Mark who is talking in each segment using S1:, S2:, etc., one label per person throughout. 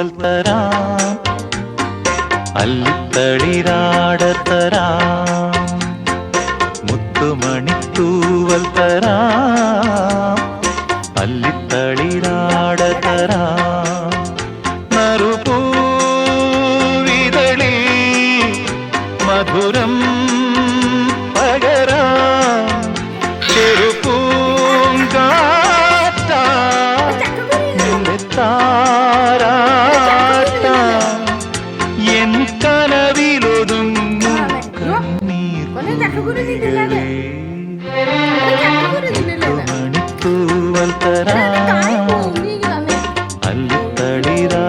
S1: തൂവൽ തരാം. അല്ലിത്തളിരാടത്തരാം മുത്തുമണിത്തൂവൽ മുത്തുമണി തൂവൽ തരാം. അല്ലിത്തളിരാടത്തരാം നറുപൂവിതളിൽ മധുരം ಅಲ್ಲಿತ್ತಳಿರಾ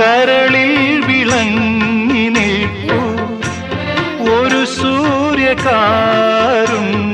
S1: കരളിൽ വിളങ്ങി ഒരു സായാഹ്നമാ